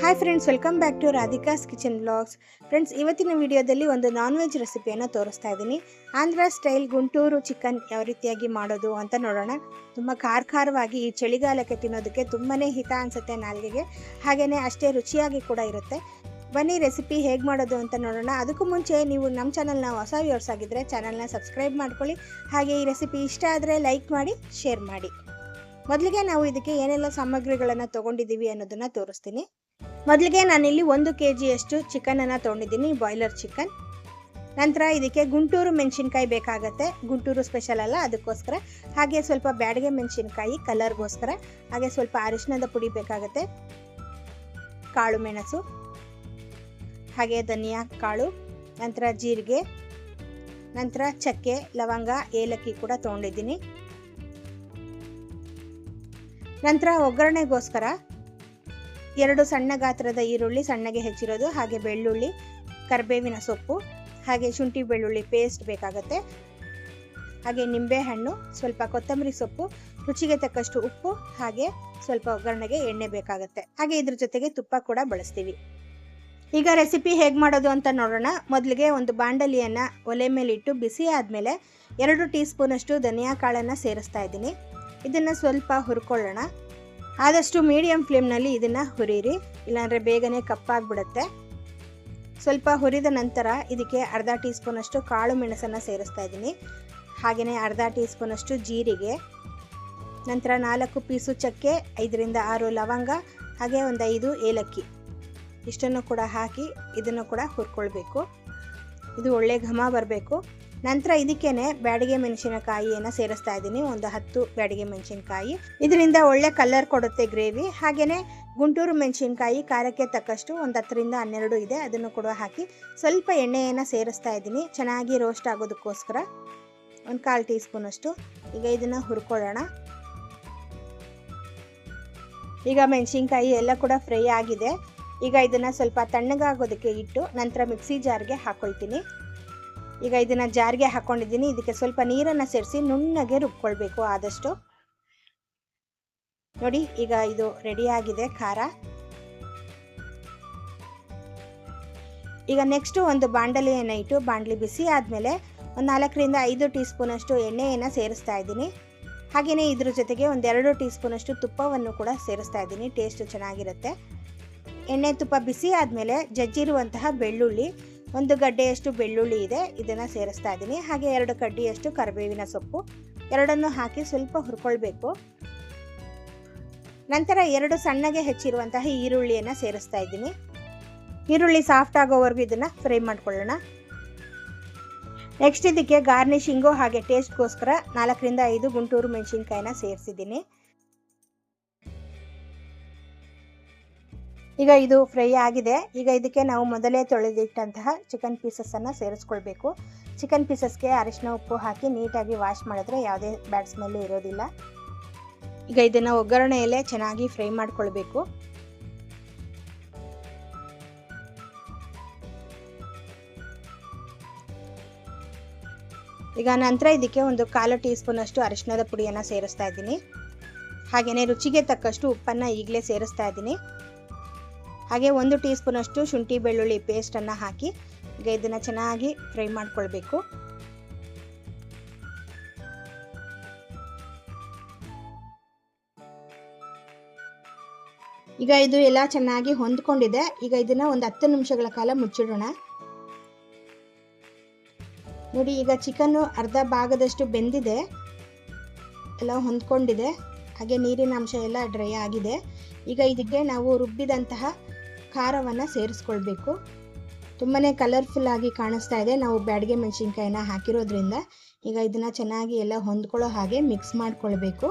Hi friends welcome back to Radhika's kitchen blogs friends ಇವತ್ತಿನ ವಿಡಿಯೋದಲ್ಲಿ ಒಂದು ನಾನ್ ವೆಜ್ ರೆಸಿಪಿಯನ್ನು ತೋರಿಸ್ತಾ ಇದ್ದೀನಿ ಆಂಧ್ರ ಸ್ಟೈಲ್ ಗುಂಟೂರು ಚಿಕನ್ ಯಾವ ರೀತಿಯಾಗಿ ಮಾಡೋದು ಅಂತ ನೋಡೋಣ. ತುಂಬ ಖಾರ ಖಾರವಾಗಿ ಈ ಚಳಿಗಾಲಕ್ಕೆ ತಿನ್ನೋದಕ್ಕೆ ತುಂಬಾ ಹಿತ ಅನಿಸುತ್ತೆ ನಾಲ್ಗೆಗೆ. ಹಾಗೆಯೇ ಅಷ್ಟೇ ರುಚಿಯಾಗಿ ಕೂಡ ಇರುತ್ತೆ. ಬನ್ನಿ ರೆಸಿಪಿ ಹೇಗೆ ಮಾಡೋದು ಅಂತ ನೋಡೋಣ. ಅದಕ್ಕೂ ಮುಂಚೆ ನೀವು ನಮ್ಮ ಚಾನಲ್ನ ಹೊಸ ವ್ಯೂರ್ಸ್ ಆಗಿದ್ದರೆ ಚಾನಲ್ನ ಸಬ್ಸ್ಕ್ರೈಬ್ ಮಾಡ್ಕೊಳ್ಳಿ. ಹಾಗೆ ಈ ರೆಸಿಪಿ ಇಷ್ಟ ಆದರೆ ಲೈಕ್ ಮಾಡಿ ಶೇರ್ ಮಾಡಿ. ಮೊದಲಿಗೆ ನಾವು ಇದಕ್ಕೆ ಏನೆಲ್ಲ ಸಾಮಗ್ರಿಗಳನ್ನು ತೊಗೊಂಡಿದ್ದೀವಿ ಅನ್ನೋದನ್ನು ತೋರಿಸ್ತೀನಿ. ಮೊದಲಿಗೆ ನಾನಿಲ್ಲಿ ಒಂದು ಕೆ ಜಿಯಷ್ಟು ಚಿಕನನ್ನು ತೊಗೊಂಡಿದ್ದೀನಿ ಬಾಯ್ಲರ್ ಚಿಕನ್ ನಂತರ ಇದಕ್ಕೆ ಗುಂಟೂರು ಮೆಣಸಿನ್ಕಾಯಿ ಬೇಕಾಗತ್ತೆ. ಗುಂಟೂರು ಸ್ಪೆಷಲ್ ಅಲ್ಲ, ಅದಕ್ಕೋಸ್ಕರ. ಹಾಗೆ ಸ್ವಲ್ಪ ಬ್ಯಾಡಗೆ ಮೆಣಸಿನ್ಕಾಯಿ ಕಲರ್ಗೋಸ್ಕರ ಹಾಗೆ ಸ್ವಲ್ಪ ಅರಿಶಿಣದ ಪುಡಿ ಬೇಕಾಗತ್ತೆ. ಕಾಳು, ಮೆಣಸು. ಹಾಗೆ ಧನಿಯಾ, ಕಾಳು. ನಂತರ ಜೀರಿಗೆ. ನಂತರ ಚಕ್ಕೆ, ಲವಂಗ, ಏಲಕ್ಕಿ ಕೂಡ ತೊಗೊಂಡಿದ್ದೀನಿ. ನಂತರ ಒಗ್ಗರಣೆಗೋಸ್ಕರ ಎರಡು ಸಣ್ಣ ಗಾತ್ರದ ಈರುಳ್ಳಿ ಸಣ್ಣಗೆ ಹೆಚ್ಚಿರೋದು, ಹಾಗೆ ಬೆಳ್ಳುಳ್ಳಿ, ಕರಿಬೇವಿನ ಸೊಪ್ಪು, ಹಾಗೆ ಶುಂಠಿ ಬೆಳ್ಳುಳ್ಳಿ ಪೇಸ್ಟ್ ಬೇಕಾಗುತ್ತೆ. ಹಾಗೆ ನಿಂಬೆಹಣ್ಣು ಸ್ವಲ್ಪ ಕೊತ್ತಂಬರಿ ಸೊಪ್ಪು, ರುಚಿಗೆ ತಕ್ಕಷ್ಟು ಉಪ್ಪು, ಹಾಗೆ ಸ್ವಲ್ಪ ಒಗ್ಗರಣೆಗೆ ಎಣ್ಣೆ ಬೇಕಾಗುತ್ತೆ. ಹಾಗೆ ಇದ್ರ ಜೊತೆಗೆ ತುಪ್ಪ ಕೂಡ ಬಳಸ್ತೀವಿ. ಈಗ ರೆಸಿಪಿ ಹೇಗೆ ಮಾಡೋದು ಅಂತ ನೋಡೋಣ. ಮೊದಲಿಗೆ ಒಂದು ಬಾಂಡಲಿಯನ್ನು ಒಲೆ ಮೇಲಿಟ್ಟು ಬಿಸಿ ಆದಮೇಲೆ ಎರಡು ಟೀ ಸ್ಪೂನಷ್ಟು ಧನಿಯಾ ಕಾಳನ್ನು ಸೇರಿಸ್ತಾ ಇದ್ದೀನಿ. ಇದನ್ನು ಸ್ವಲ್ಪ ಹುರ್ಕೊಳ್ಳೋಣ. ಆದಷ್ಟು ಮೀಡಿಯಂ ಫ್ಲೇಮ್ನಲ್ಲಿ ಇದನ್ನು ಹುರಿಯಿರಿ. ಇಲ್ಲಾಂದರೆ ಬೇಗನೆ ಕಪ್ಪಾಗ್ಬಿಡುತ್ತೆ ಸ್ವಲ್ಪ ಹುರಿದ ನಂತರ ಇದಕ್ಕೆ ಅರ್ಧ ಟೀ ಸ್ಪೂನಷ್ಟು ಕಾಳು ಮೆಣಸನ್ನು ಸೇರಿಸ್ತಾ ಇದ್ದೀನಿ. ಹಾಗೆಯೇ ಅರ್ಧ ಟೀ ಸ್ಪೂನಷ್ಟು ಜೀರಿಗೆ, ನಂತರ ನಾಲ್ಕು ಪೀಸು ಚಕ್ಕೆ ಐದರಿಂದ ಆರು ಲವಂಗ, ಹಾಗೆ ಒಂದು ಐದು ಏಲಕ್ಕಿ. ಇಷ್ಟನ್ನು ಕೂಡ ಹಾಕಿ ಇದನ್ನು ಕೂಡ ಹುರ್ಕೊಳ್ಬೇಕು. ಇದು ಒಳ್ಳೆ ಘಮ ಬರಬೇಕು. ನಂತರ ಇದಕ್ಕೇನೆ ಬ್ಯಾಡಿಗೆ ಮೆಣಸಿನಕಾಯಿಯನ್ನು ಸೇರಿಸ್ತಾ ಇದ್ದೀನಿ. ಒಂದು ಹತ್ತು ಬ್ಯಾಡಿಗೆ ಮೆಣಸಿನಕಾಯಿ. ಇದರಿಂದ ಒಳ್ಳೆ ಕಲರ್ ಕೊಡುತ್ತೆ ಗ್ರೇವಿ ಹಾಗೆಯೇ ಗುಂಟೂರು ಮೆಣಸಿನಕಾಯಿ ಖಾರಕ್ಕೆ ತಕ್ಕಷ್ಟು ಒಂದು ಹತ್ತರಿಂದ ಹನ್ನೆರಡು ಇದೆ. ಅದನ್ನು ಕೂಡ ಹಾಕಿ ಸ್ವಲ್ಪ ಎಣ್ಣೆಯನ್ನು ಸೇರಿಸ್ತಾ ಇದ್ದೀನಿ. ಚೆನ್ನಾಗಿ ರೋಸ್ಟ್ ಆಗೋದಕ್ಕೋಸ್ಕರ ಒಂದು ಕಾಲು ಟೀ ಸ್ಪೂನಷ್ಟು ಈಗ ಇದನ್ನು ಹುರ್ಕೊಳ್ಳೋಣ. ಈಗ ಮೆಣಸಿನ್ಕಾಯಿ ಎಲ್ಲ ಕೂಡ ಫ್ರೈ ಆಗಿದೆ. ಈಗ ಇದನ್ನು ಸ್ವಲ್ಪ ತಣ್ಣಗಾಗೋದಕ್ಕೆ ಇಟ್ಟು ನಂತರ ಮಿಕ್ಸಿ ಜಾರ್ಗೆ ಹಾಕ್ಕೊಳ್ತೀನಿ ಈಗ ಇದನ್ನು ಜಾರಿಗೆ ಹಾಕ್ಕೊಂಡಿದ್ದೀನಿ ಇದಕ್ಕೆ ಸ್ವಲ್ಪ ನೀರನ್ನು ಸೇರಿಸಿ ನುಣ್ಣಗೆ ರುಬ್ಕೊಳ್ಬೇಕು ಆದಷ್ಟು. ನೋಡಿ, ಈಗ ಇದು ರೆಡಿಯಾಗಿದೆ ಖಾರ. ಈಗ ನೆಕ್ಸ್ಟು ಒಂದು ಬಾಂಡಲಿಯನ್ನು ಇಟ್ಟು ಬಾಂಡ್ಲಿ ಬಿಸಿ ಆದಮೇಲೆ ಒಂದು ನಾಲ್ಕರಿಂದ ಐದು ಟೀ ಸ್ಪೂನಷ್ಟು ಎಣ್ಣೆಯನ್ನು ಸೇರಿಸ್ತಾ ಇದ್ದೀನಿ. ಹಾಗೆಯೇ ಇದ್ರ ಜೊತೆಗೆ ಒಂದೆರಡು ಟೀ ಸ್ಪೂನಷ್ಟು ತುಪ್ಪವನ್ನು ಕೂಡ ಸೇರಿಸ್ತಾ ಇದ್ದೀನಿ. ಟೇಸ್ಟು ಚೆನ್ನಾಗಿರುತ್ತೆ. ಎಣ್ಣೆ ತುಪ್ಪ ಬಿಸಿ ಆದಮೇಲೆ ಜಜ್ಜಿರುವಂತಹ ಬೆಳ್ಳುಳ್ಳಿ ಒಂದು ಗಡ್ಡೆಯಷ್ಟು ಬೆಳ್ಳುಳ್ಳಿ ಇದೆ, ಇದನ್ನು ಸೇರಿಸ್ತಾ ಇದ್ದೀನಿ. ಹಾಗೆ ಎರಡು ಕಡ್ಡಿಯಷ್ಟು ಕರಿಬೇವಿನ ಸೊಪ್ಪು, ಎರಡನ್ನು ಹಾಕಿ ಸ್ವಲ್ಪ ಹುರ್ಕೊಳ್ಬೇಕು. ನಂತರ ಎರಡು ಸಣ್ಣಗೆ ಹೆಚ್ಚಿರುವಂತಹ ಈರುಳ್ಳಿಯನ್ನು ಸೇರಿಸ್ತಾ ಇದ್ದೀನಿ. ಈರುಳ್ಳಿ ಸಾಫ್ಟ್ ಆಗೋವರೆಗೂ ಇದನ್ನು ಫ್ರೈ ಮಾಡ್ಕೊಳ್ಳೋಣ. ನೆಕ್ಸ್ಟ್ ಇದಕ್ಕೆ ಗಾರ್ನಿಶಿಂಗು ಹಾಗೆ ಟೇಸ್ಟ್ಗೋಸ್ಕರ ನಾಲ್ಕರಿಂದ ಐದು ಗುಂಟೂರು ಮೆಣಸಿನ್ಕಾಯಿನ ಸೇರಿಸಿದ್ದೀನಿ. ಈಗ ಇದು ಫ್ರೈ ಆಗಿದೆ. ಈಗ ಇದಕ್ಕೆ ನಾವು ಮೊದಲೇ ತೊಳೆದಿಟ್ಟಂತಹ ಚಿಕನ್ ಪೀಸಸ್ಸನ್ನು ಸೇರಿಸ್ಕೊಳ್ಬೇಕು. ಚಿಕನ್ ಪೀಸಸ್ಗೆ ಅರಿಶಿನ ಉಪ್ಪು ಹಾಕಿ ನೀಟಾಗಿ ವಾಶ್ ಮಾಡಿದ್ರೆ ಯಾವುದೇ ಬ್ಯಾಡ್ ಸ್ಮೆಲ್ಲು ಇರೋದಿಲ್ಲ. ಈಗ ಇದನ್ನು ಒಗ್ಗರಣೆಯಲ್ಲೇ ಚೆನ್ನಾಗಿ ಫ್ರೈ ಮಾಡಿಕೊಳ್ಬೇಕು. ಈಗ ನಂತರ ಇದಕ್ಕೆ ಒಂದು ಕಾಲು ಟೀ ಸ್ಪೂನಷ್ಟು ಅರಿಶಿನದ ಪುಡಿಯನ್ನು ಸೇರಿಸ್ತಾ ಇದ್ದೀನಿ. ಹಾಗೆಯೇ ರುಚಿಗೆ ತಕ್ಕಷ್ಟು ಉಪ್ಪನ್ನು ಈಗಲೇ ಸೇರಿಸ್ತಾ ಇದ್ದೀನಿ. ಹಾಗೆ ಒಂದು ಟೀ ಸ್ಪೂನಷ್ಟು ಶುಂಠಿ ಬೆಳ್ಳುಳ್ಳಿ ಪೇಸ್ಟನ್ನು ಹಾಕಿ ಈಗ ಇದನ್ನು ಚೆನ್ನಾಗಿ ಫ್ರೈ ಮಾಡಿಕೊಳ್ಬೇಕು. ಈಗ ಇದು ಎಲ್ಲ ಚೆನ್ನಾಗಿ ಹೊಂದ್ಕೊಂಡಿದೆ. ಈಗ ಇದನ್ನು ಒಂದು ಹತ್ತು ನಿಮಿಷಗಳ ಕಾಲ ಮುಚ್ಚಿಡೋಣ. ನೋಡಿ, ಈಗ ಚಿಕನ್ನು ಅರ್ಧ ಭಾಗದಷ್ಟು ಬೆಂದಿದೆ. ಎಲ್ಲ ಹೊಂದ್ಕೊಂಡಿದೆ. ಹಾಗೆ ನೀರಿನ ಅಂಶ ಎಲ್ಲ ಡ್ರೈ ಆಗಿದೆ. ಈಗ ಇದಕ್ಕೆ ನಾವು ರುಬ್ಬಿದಂತಹ ಖಾರವನ್ನು ಸೇರಿಸ್ಕೊಳ್ಬೇಕು. ತುಂಬಾ ಕಲರ್ಫುಲ್ ಆಗಿ ಕಾಣಿಸ್ತಾ ಇದೆ. ನಾವು ಬ್ಯಾಡಿಗೆ ಮೆಣಸಿನ್ಕಾಯಿನ ಹಾಕಿರೋದ್ರಿಂದ ಈಗ ಇದನ್ನು ಚೆನ್ನಾಗಿ ಎಲ್ಲ ಹೊಂದ್ಕೊಳ್ಳೋ ಹಾಗೆ ಮಿಕ್ಸ್ ಮಾಡ್ಕೊಳ್ಬೇಕು.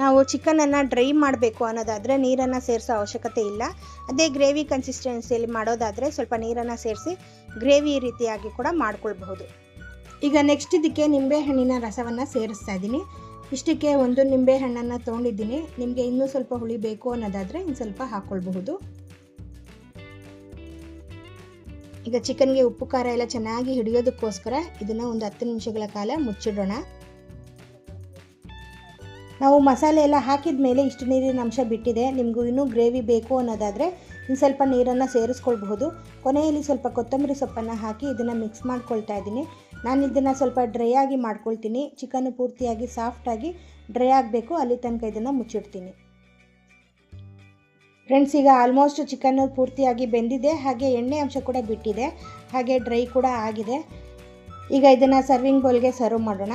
ನಾವು ಚಿಕನನ್ನು ಡ್ರೈ ಮಾಡಬೇಕು ಅನ್ನೋದಾದರೆ ನೀರನ್ನು ಸೇರಿಸೋ ಅವಶ್ಯಕತೆ ಇಲ್ಲ. ಅದೇ ಗ್ರೇವಿ ಕನ್ಸಿಸ್ಟೆನ್ಸಿಯಲ್ಲಿ ಮಾಡೋದಾದರೆ ಸ್ವಲ್ಪ ನೀರನ್ನು ಸೇರಿಸಿ ಗ್ರೇವಿ ರೀತಿಯಾಗಿ ಕೂಡ ಮಾಡ್ಕೊಳ್ಬಹುದು. ಈಗ ನೆಕ್ಸ್ಟ್ ಇದಕ್ಕೆ ನಿಂಬೆಹಣ್ಣಿನ ರಸವನ್ನು ಸೇರಿಸ್ತಾ ಇದ್ದೀನಿ. ಇಷ್ಟಕ್ಕೆ ಒಂದು ನಿಂಬೆ ಹಣ್ಣನ್ನು ತೊಗೊಂಡಿದ್ದೀನಿ. ನಿಮಗೆ ಇನ್ನೂ ಸ್ವಲ್ಪ ಹುಳಿ ಬೇಕು ಅನ್ನೋದಾದರೆ ಇನ್ನು ಸ್ವಲ್ಪ ಹಾಕ್ಕೊಳ್ಬಹುದು ಈಗ ಚಿಕನ್ಗೆ ಉಪ್ಪು, ಖಾರ ಎಲ್ಲ ಚೆನ್ನಾಗಿ ಹಿಡಿಯೋದಕ್ಕೋಸ್ಕರ ಇದನ್ನು ಒಂದು ಹತ್ತು ನಿಮಿಷಗಳ ಕಾಲ ಮುಚ್ಚಿಡೋಣ. ನಾವು ಮಸಾಲೆ ಎಲ್ಲ ಹಾಕಿದ ಮೇಲೆ ಇಷ್ಟು ನೀರಿನ ಅಂಶ ಬಿಟ್ಟಿದೆ. ನಿಮಗೂ ಇನ್ನೂ ಗ್ರೇವಿ ಬೇಕು ಅನ್ನೋದಾದರೆ ಇನ್ನು ಸ್ವಲ್ಪ ನೀರನ್ನು ಸೇರಿಸ್ಕೊಳ್ಬಹುದು. ಕೊನೆಯಲ್ಲಿ ಸ್ವಲ್ಪ ಕೊತ್ತಂಬರಿ ಸೊಪ್ಪನ್ನು ಹಾಕಿ ಇದನ್ನು ಮಿಕ್ಸ್ ಮಾಡ್ಕೊಳ್ತಾ ಇದ್ದೀನಿ. ನಾನು ಇದನ್ನು ಸ್ವಲ್ಪ ಡ್ರೈ ಆಗಿ ಮಾಡ್ಕೊಳ್ತೀನಿ. ಚಿಕನ್ ಪೂರ್ತಿಯಾಗಿ ಸಾಫ್ಟಾಗಿ ಡ್ರೈ ಆಗಬೇಕು. ಅಲ್ಲಿ ತನಕ ಇದನ್ನು ಮುಚ್ಚಿಡ್ತೀನಿ. ಫ್ರೆಂಡ್ಸ್ ಈಗ ಆಲ್ಮೋಸ್ಟ್ ಚಿಕನ್ನು ಪೂರ್ತಿಯಾಗಿ ಬೆಂದಿದೆ. ಹಾಗೆ ಎಣ್ಣೆ ಅಂಶ ಕೂಡ ಬಿಟ್ಟಿದೆ. ಹಾಗೆ ಡ್ರೈ ಕೂಡ ಆಗಿದೆ. ಈಗ ಇದನ್ನು ಸರ್ವಿಂಗ್ ಬೌಲ್ಗೆ ಸರ್ವ್ ಮಾಡೋಣ.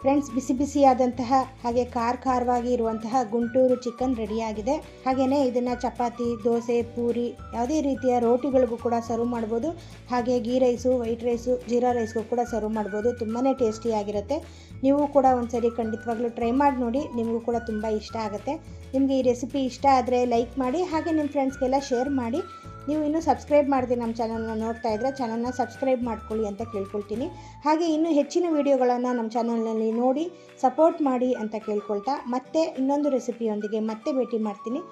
ಫ್ರೆಂಡ್ಸ್, ಬಿಸಿ ಬಿಸಿಯಾದಂತಹ ಹಾಗೆ ಖಾರ ಖಾರವಾಗಿ ಇರುವಂತಹ ಗುಂಟೂರು ಚಿಕನ್ ರೆಡಿಯಾಗಿದೆ. ಹಾಗೆಯೇ ಇದನ್ನು ಚಪಾತಿ, ದೋಸೆ, ಪೂರಿ ಯಾವುದೇ ರೀತಿಯ ರೋಟಿಗಳಿಗೂ ಕೂಡ ಸರ್ವ್ ಮಾಡ್ಬೋದು. ಹಾಗೆ ghee rice, white rice, jeera ರೈಸ್ಗೂ ಕೂಡ ಸರ್ವ್ ಮಾಡ್ಬೋದು. ತುಂಬಾ ಟೇಸ್ಟಿಯಾಗಿರುತ್ತೆ ನೀವು ಕೂಡ ಒಂದ್ಸರಿ ಖಂಡಿತವಾಗ್ಲೂ ಟ್ರೈ ಮಾಡಿ ನೋಡಿ, ನಿಮಗೂ ಕೂಡ ತುಂಬ ಇಷ್ಟ ಆಗುತ್ತೆ. ನಿಮಗೆ ಈ ರೆಸಿಪಿ ಇಷ್ಟ ಆದರೆ ಲೈಕ್ ಮಾಡಿ, ಹಾಗೆ ನಿಮ್ಮ ಫ್ರೆಂಡ್ಸ್ಗೆಲ್ಲ ಶೇರ್ ಮಾಡಿ. ನೀವು ಇನ್ನೂ ಸಬ್ಸ್ಕ್ರೈಬ್ ಮಾಡಿದೆ ನಮ್ಮ ಚಾನಲ್ನ ನೋಡ್ತಾ ಇದ್ದರೆ ಚಾನಲ್ನ ಸಬ್ಸ್ಕ್ರೈಬ್ ಮಾಡ್ಕೊಳ್ಳಿ ಅಂತ ಕೇಳ್ಕೊಳ್ತೀನಿ. ಹಾಗೆ ಇನ್ನೂ ಹೆಚ್ಚಿನ ವೀಡಿಯೋಗಳನ್ನು ನಮ್ಮ ಚಾನಲ್ನಲ್ಲಿ ನೋಡಿ, ಸಪೋರ್ಟ್ ಮಾಡಿ ಅಂತ ಕೇಳ್ಕೊಳ್ತಾ ಮತ್ತೆ ಇನ್ನೊಂದು ರೆಸಿಪಿಯೊಂದಿಗೆ ಮತ್ತೆ ಭೇಟಿ ಮಾಡ್ತೀನಿ.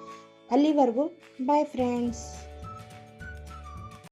ಅಲ್ಲಿವರೆಗೂ ಬಾಯ್ ಫ್ರೆಂಡ್ಸ್